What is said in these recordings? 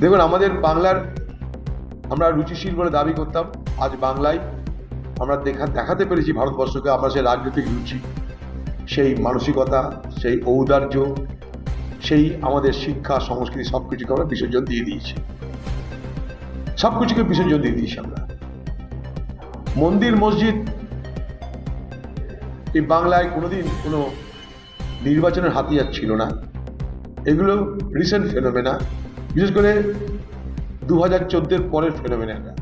দেখুন, আমাদের বাংলার আমরা রুচিশীল বলে দাবি করতাম, আজ বাংলায় আমরা দেখা, দেখাতে পেরেছি ভারতবর্ষকে, আমরা সেই রাজনৈতিক রুচি, সেই মানসিকতা, সেই ঔদার্য, সেই আমাদের শিক্ষা, সংস্কৃতি সব কিছুকে আমরা বিসর্জন দিয়ে দিয়েছি। সব কিছুকে বিসর্জন দিয়ে দিয়েছি আমরা। মন্দির, মসজিদ, এই বাংলায় কোনোদিন কোনো নির্বাচনের হাতিয়ার ছিল না। এগুলো রিসেন্ট ফেনোমেনা বিশেষ করে দু হাজার চোদ্দের পরের ফেনোমেনা এটা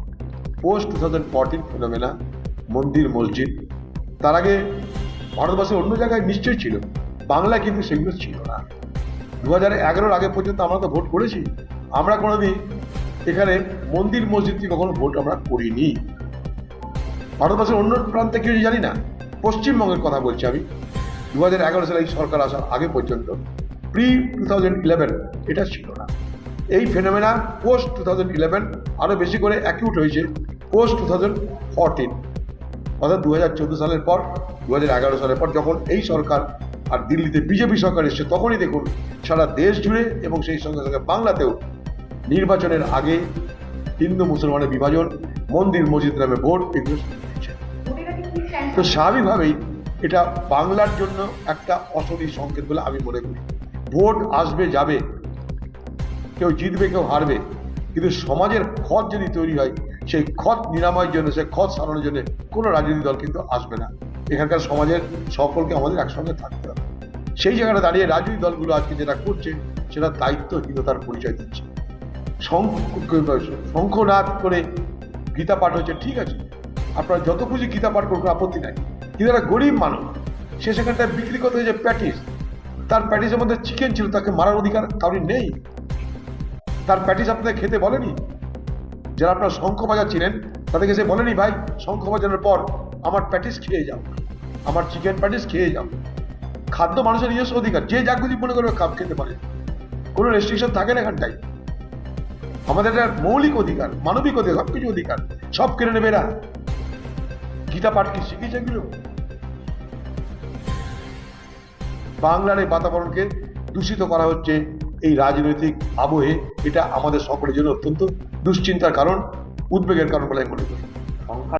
post two. Thousand fourteen phenomena মন্দির, মসজিদ। তার আগে ভারতবর্ষের অন্য জায়গায় নিশ্চয়ই ছিল। বাংলা কিন্তু সেগুলো ছিল না। দু হাজার এগারোর আগে পর্যন্ত আমরা তো ভোট করেছি। আমরা কোনোদিন এখানে মন্দির, মসজিদকে কখনো ভোট আমরা করিনি। ভারতবর্ষের অন্য প্রান্তে কি হয়েছে জানি না। পশ্চিমবঙ্গের কথা বলছি আমি। দু হাজার এগারো সালে এই সরকার আসার আগে পর্যন্ত। প্রি টু থাউজেন্ড ইলেভেন এটা ছিল না। এই phenomena post two thousand eleven আরও বেশি করে অ্যাকিউট হয়েছে পোস্ট টু থাউজেন্ড ফোরটিন অর্থাৎ দু হাজার চোদ্দ সালের পর দু হাজার এগারো সালের পর যখন এই সরকার আর দিল্লিতে বিজেপি সরকার এসছে, তখনই দেখুন সারা দেশ জুড়ে এবং সেই সঙ্গে সঙ্গে বাংলাতেও নির্বাচনের আগে হিন্দু মুসলমানের বিভাজন, মন্দির মসজিদ নামে ভোট এগুলো তো স্বাভাবিকভাবেই এটা বাংলার জন্য একটা অশনি সংকেত বলে আমি মনে করি। ভোট আসবে, যাবে কেউ জিতবে, কেউ হারবে। কিন্তু সমাজের খত যদি তৈরি হয়, সেই খত নিরাময়ের জন্য, সেই খত সারানোর জন্য কোনো রাজনৈতিক দল কিন্তু আসবে না। এখানকার সমাজের সকলকে আমাদের একসঙ্গে থাকতে হবে। সেই জায়গাটা দাঁড়িয়ে রাজনৈতিক দলগুলো আজকে যেটা করছে, সেটা দায়িত্বহীনতার পরিচয় দিচ্ছে। শঙ্খ- শঙ্খনাদ করে গীতা পাঠ হচ্ছে, ঠিক আছে। আপনারা যত খুশি গীতা পাঠ করুন আপত্তি নাই। কিন্তু একটা গরিব মানুষ, সে সেখানটায় বিক্রি করতে হয়েছে প্যাটিস, তার প্যাটিসের মধ্যে চিকেন ছিল, তাকে মারার অধিকার কাউরি নেই। তার প্যাটিস আপনাদের খেতে বলেনি? যারা আপনার শঙ্খ বাজাচ্ছিলেন তাদেরকে সে বলেনি, ভাই শঙ্খ বাজানোর পর আমার প্যাটিস খেয়ে যাও। আমার চিকেন প্যাটিস খেয়ে যাও। খাদ্য মানুষের নিজস্ব অধিকার। যে যা খুশি মনে করবে খাপ খেতে পারে। কোনো রেস্ট্রিকশন থাকে না এখানটায়। আমাদের একটা মৌলিক অধিকার, মানবিক অধিকার সব কিছু অধিকার। সব কেড়ে নেবে এরা। গীতা পাঠ কি শিখিয়েছে এগুলো? বাংলার এই বাতাবরণকে দূষিত করা হচ্ছে এই রাজনৈতিক আবহে এটা আমাদের সকলের জন্য অত্যন্ত দুশ্চিন্তার কারণ, উদ্বেগের কারণ বলে আমি মনে করি।